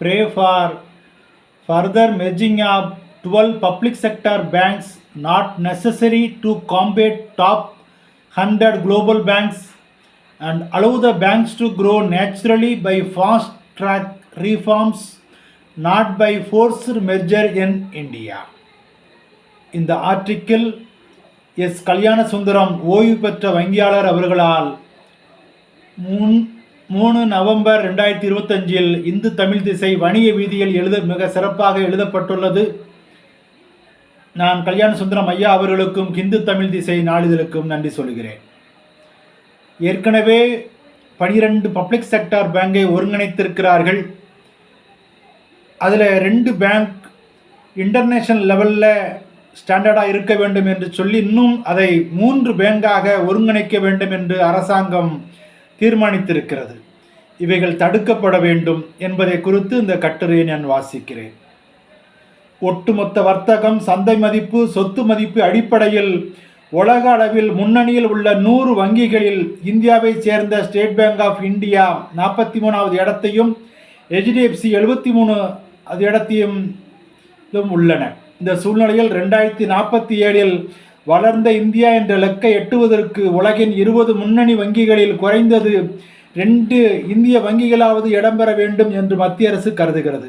pray for further merging of 12 public sector banks not necessary to combat top 100 global banks and allow the banks to grow naturally by fast track reforms not by forced merger in India. இந்த article S Kalyana Sundaram ஓய்வு பெற்ற வங்கியாளர் அவர்களால் Moon மூணு November ரெண்டாயிரத்தி இருபத்தஞ்சில் இந்து தமிழ் திசை வணிக வீதியில் எழுத மிக சிறப்பாக எழுதப்பட்டுள்ளது. நான் கல்யாண சுந்தரம் ஐயா அவர்களுக்கும் இந்து தமிழ் திசை நாளிதழுக்கும் நன்றி சொல்கிறேன். ஏற்கனவே பனிரெண்டு பப்ளிக் செக்டார் பேங்கை ஒருங்கிணைத்திருக்கிறார்கள். அதில் ரெண்டு பேங்க் இன்டர்நேஷனல் லெவலில் ஸ்டாண்டர்டாக இருக்க வேண்டும் என்று சொல்லி இன்னும் அதை மூன்று பேங்காக ஒருங்கிணைக்க வேண்டும் என்று அரசாங்கம் தீர்மானித்திருக்கிறது. இவைகள் தடுக்கப்பட வேண்டும் என்பதை குறித்து இந்த கட்டுரையை நான் வாசிக்கிறேன். ஒட்டுமொத்த வர்த்தகம் சந்தை மதிப்பு சொத்து மதிப்பு அடிப்படையில் உலக அளவில் முன்னணியில் உள்ள நூறு வங்கிகளில் இந்தியாவை சேர்ந்த ஸ்டேட் பேங்க் ஆஃப் இந்தியா நாற்பத்தி மூணாவது இடத்தையும் ஹெச்டிஎஃப்சி எழுபத்தி மூணு அது இடத்தையும் உள்ளன. இந்த சூழ்நிலையில் ரெண்டாயிரத்தி நாற்பத்தி ஏழில் வளர்ந்த இந்தியா என்ற இலக்கை எட்டுவதற்கு உலகின் இருபது முன்னணி வங்கிகளில் குறைந்தது ரெண்டு இந்திய வங்கிகளாவது இடம்பெற வேண்டும் என்று மத்திய அரசு கருதுகிறது.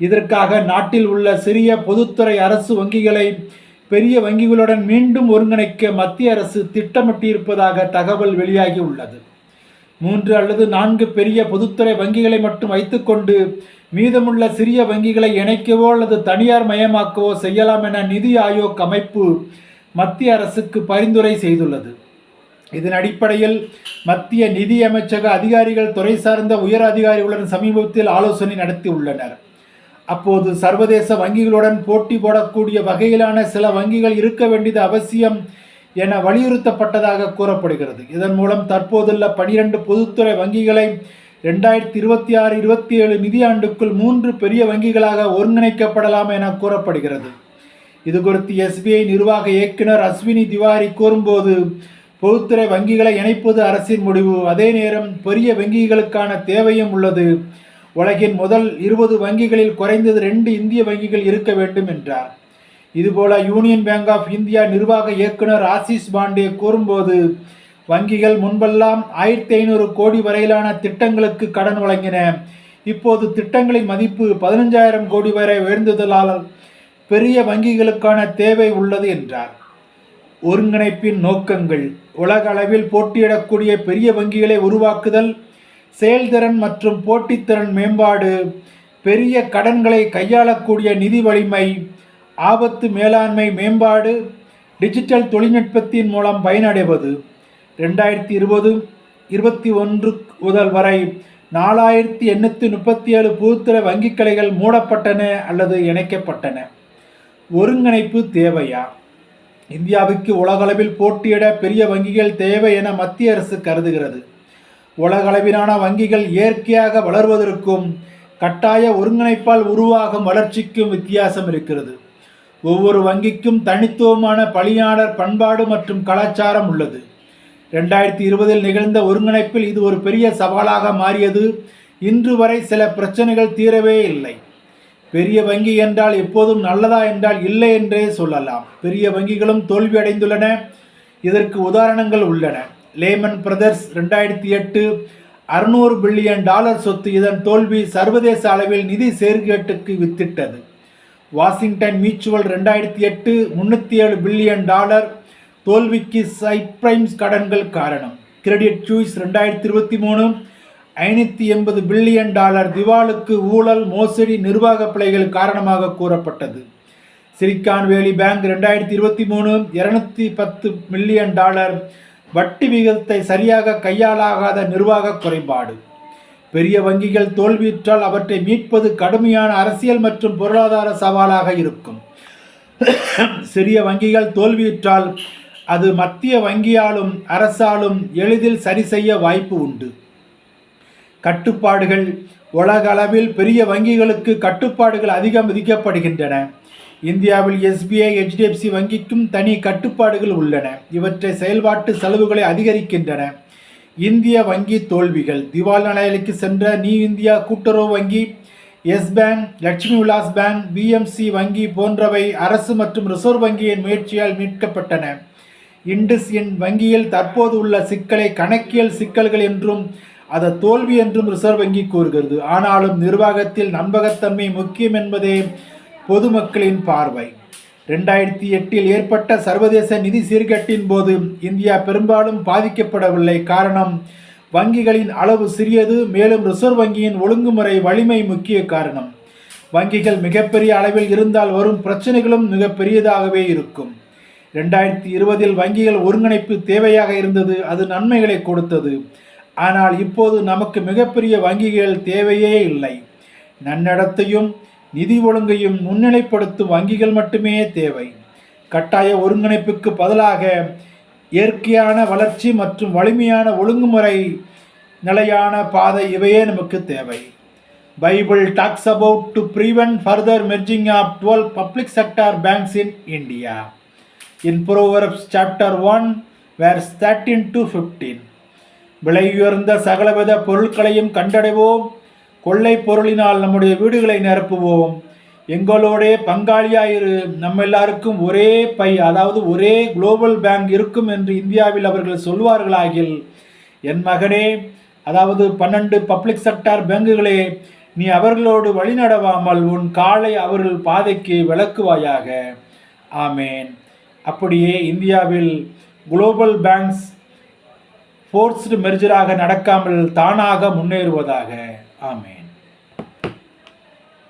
இதற்காக நாட்டில் உள்ள சிறிய பொதுத்துறை அரசு வங்கிகளை பெரிய வங்கிகளுடன் மீண்டும் ஒருங்கிணைக்க மத்திய அரசு திட்டமிட்டிருப்பதாக தகவல் வெளியாகி உள்ளது. மூன்று அல்லது நான்கு பெரிய பொதுத்துறை வங்கிகளை மட்டும் வைத்துக்கொண்டு மீதமுள்ள சிறிய வங்கிகளை இணைக்கவோ அல்லது தனியார் மயமாக்கவோ செய்யலாம் என நிதி ஆயோக் அமைப்பு மத்திய அரசுக்கு பரிந்துரை செய்துள்ளது. இதன் அடிப்படையில் மத்திய நிதி அமைச்சக அதிகாரிகள் துறை சார்ந்த உயர் அதிகாரிகளுடன் சமீபத்தில் ஆலோசனை நடத்தி உள்ளனர். அப்போது சர்வதேச வங்கிகளுடன் போட்டி போடக்கூடிய வகையிலான சில வங்கிகள் இருக்க வேண்டியது அவசியம் என வலியுறுத்தப்பட்டதாக கூறப்படுகிறது. இதன் மூலம் தற்போதுள்ள பனிரெண்டு பொதுத்துறை வங்கிகளை ரெண்டாயிரத்தி இருபத்தி ஆறு இருபத்தி ஏழு நிதியாண்டுக்குள் மூன்று பெரிய வங்கிகளாக ஒருங்கிணைக்கப்படலாம் என கூறப்படுகிறது. இது குறித்து எஸ்பிஐ நிர்வாக இயக்குனர் அஸ்வினி திவாரி கூறும்போது பொதுத்துறை வங்கிகளை இணைப்பது அரசின் முடிவு. அதே நேரம் பெரிய வங்கிகளுக்கான தேவையும் உள்ளது. உலகின் முதல் இருபது வங்கிகளில் குறைந்தது ரெண்டு இந்திய வங்கிகள் இருக்க வேண்டும் என்றார். இதுபோல யூனியன் பேங்க் ஆஃப் இந்தியா நிர்வாக இயக்குனர் ஆசிஷ் பாண்டே கூறும்போது வங்கிகள் முன்பெல்லாம் ஆயிரத்தி ஐநூறு கோடி வரையிலான திட்டங்களுக்கு கடன் வழங்கின. இப்போது திட்டங்களின் மதிப்பு பதினஞ்சாயிரம் கோடி வரை உயர்ந்ததால் பெரிய வங்கிகளுக்கான தேவை உள்ளது என்றார். ஒருங்கிணைப்பின் நோக்கங்கள் உலக அளவில் போட்டியிடக்கூடிய பெரிய வங்கிகளை உருவாக்குதல் செயல்திறன் மற்றும் போட்டித்திறன் மேம்பாடு பெரிய கடன்களை கையாளக்கூடிய நிதி வலிமை ஆபத்து மேலாண்மை மேம்பாடு டிஜிட்டல் தொழில்நுட்பத்தின் மூலம் பயனடைவது. ரெண்டாயிரத்தி இருபது இருபத்தி ஒன்று முதல் வரை நாலாயிரத்தி எண்ணூற்றி முப்பத்தி ஏழு பொதுத்துறை வங்கிக் கிளைகள் மூடப்பட்டன அல்லது இணைக்கப்பட்டன. ஒருங்கிணைப்பு தேவையா? இந்தியாவுக்கு உலகளவில் போட்டியிட பெரிய வங்கிகள் தேவை என மத்திய அரசு கருதுகிறது. உலகளவிலான வங்கிகள் இயற்கையாக வளர்வதற்கும் கட்டாய ஒருங்கிணைப்பால் உருவாகும் வளர்ச்சிக்கும் வித்தியாசம் இருக்கிறது. ஒவ்வொரு வங்கிக்கும் தனித்துவமான பணியாளர் பண்பாடு மற்றும் கலாச்சாரம் உள்ளது. ரெண்டாயிரத்தி இருபதில் நிகழ்ந்த ஒருங்கிணைப்பில் இது ஒரு பெரிய சவாலாக மாறியது. இன்று வரை சில பிரச்சனைகள் தீரவே இல்லை. பெரிய வங்கி என்றால் எப்போதும் நல்லதா என்றால் இல்லை என்றே சொல்லலாம். பெரிய வங்கிகளும் தோல்வி அடைந்துள்ளன. இதற்கு உதாரணங்கள் உள்ளன. லேமன் பிரதர்ஸ் ரெண்டாயிரத்தி எட்டு அறுநூறு பில்லியன் டாலர் சொத்து இதன் தோல்வி சர்வதேச அளவில் நிதி சேர்க்கேட்டுக்கு வித்திட்டது. வாஷிங்டன் மியூச்சுவல் ரெண்டாயிரத்தி எட்டு முன்னூற்றி ஏழு பில்லியன் டாலர் தோல்விக்கு சைப்ரைம்ஸ் கடன்கள் காரணம். கிரெடிட் சூய்ஸ் ரெண்டாயிரத்தி இருபத்தி மூணு ஐநூற்றி எண்பது பில்லியன் டாலர் திவாலுக்கு ஊழல் மோசடி நிர்வாக பிழைகள் காரணமாக கூறப்பட்டது. சிலிக்கான் வேலி பேங்க் ரெண்டாயிரத்தி இருபத்தி மூணு இரநூத்தி பத்து மில்லியன் டாலர் வட்டி விகிதத்தை சரியாக கையாளாகாத நிர்வாக குறைபாடு. பெரிய வங்கிகள் தோல்வியுற்றால் அவற்றை மீட்பது கடுமையான அரசியல் மற்றும் பொருளாதார சவாலாக இருக்கும். சிறிய வங்கிகள் தோல்வியுற்றால் அது மத்திய வங்கியாலும் அரசாலும் எளிதில் சரி செய்ய வாய்ப்பு உண்டு. கட்டுப்பாடுகள் உலக அளவில் பெரிய வங்கிகளுக்கு கட்டுப்பாடுகள் அதிகம் விதிக்கப்படுகின்றன. இந்தியாவில் எஸ்பிஐ ஹெச்டிஎஃப்சி வங்கிக்கும் தனி கட்டுப்பாடுகள் உள்ளன. இவற்றை செயல்பாட்டு செலவுகளை அதிகரிக்கின்றன. இந்திய வங்கி தோல்விகள். திவால் நிலைக்கு சென்ற நியூ இந்தியா கூட்டுறவு வங்கி yes bank Lakshmi Vilas bank PMC வங்கி போன்றவை அரசு மற்றும் ரிசர்வ் வங்கியின் முயற்சியால் மீட்கப்பட்டன. இண்டஸ் இன் வங்கியில் தற்போது உள்ள சிக்கலை கணக்கியல் சிக்கல்கள் என்றும் அது தோல்வி என்றும் ரிசர்வ் வங்கி கூறுகிறது. ஆனாலும் நிர்வாகத்தில் நம்பகத்தன்மை முக்கியம் என்பதே பொதுமக்களின் பார்வை. ரெண்டாயிரத்தி எட்டில் ஏற்பட்ட சர்வதேச நிதி சீர்கட்டின் போது இந்தியா பெரும்பாலும் பாதிக்கப்படவில்லை. காரணம் வங்கிகளின் அளவு சிறியது மேலும் ரிசர்வ் வங்கியின் ஒழுங்குமுறை வலிமை முக்கிய காரணம். வங்கிகள் மிகப்பெரிய அளவில் இருந்தால் வரும் பிரச்சனைகளும் மிகப்பெரியதாகவே இருக்கும். ரெண்டாயிரத்தி இருபதில் வங்கிகள் ஒருங்கிணைப்பு தேவையாக இருந்தது அது நன்மைகளை கொடுத்தது. ஆனால் இப்போது நமக்கு மிகப்பெரிய வங்கிகள் தேவையே இல்லை. நன்னடத்தையும் நிதி ஒழுங்கையும் முன்னிலைப்படுத்தும் வங்கிகள் மட்டுமே தேவை. கட்டாய ஒருங்கிணைப்புக்கு பதிலாக இயற்கையான வளர்ச்சி மற்றும் வலிமையான ஒழுங்குமுறை நிலையான பாதை இவையே நமக்கு தேவை. Bible talks about to prevent further merging of twelve public sector banks in India. In Proverbs chapter one verse thirteen to fifteen. விலையுயர்ந்த சகலவித பொருட்களையும் கண்டடைவோம். கொள்ளை பொருளினால் நம்முடைய வீடுகளை நிரப்புவோம். எங்களோடே பங்காளியாயிரு நம்ம எல்லாருக்கும் ஒரே பை அதாவது ஒரே குளோபல் பேங்க் இருக்கும் என்று இந்தியாவில் அவர்கள் சொல்வார்களாகில் என் மகனே அதாவது பன்னெண்டு பப்ளிக் செக்டார் பேங்குகளே நீ அவர்களோடு வழிநடவாமல் உன் காலை அவர்கள் பாதைக்கு விளக்குவாயாக. ஆமேன். அப்படியே இந்தியாவில் குளோபல் பேங்க்ஸ் ஃபோர்ஸ்டு மெர்ஜராக நடக்காமல் தானாக முன்னேறுவதாக. ஆமே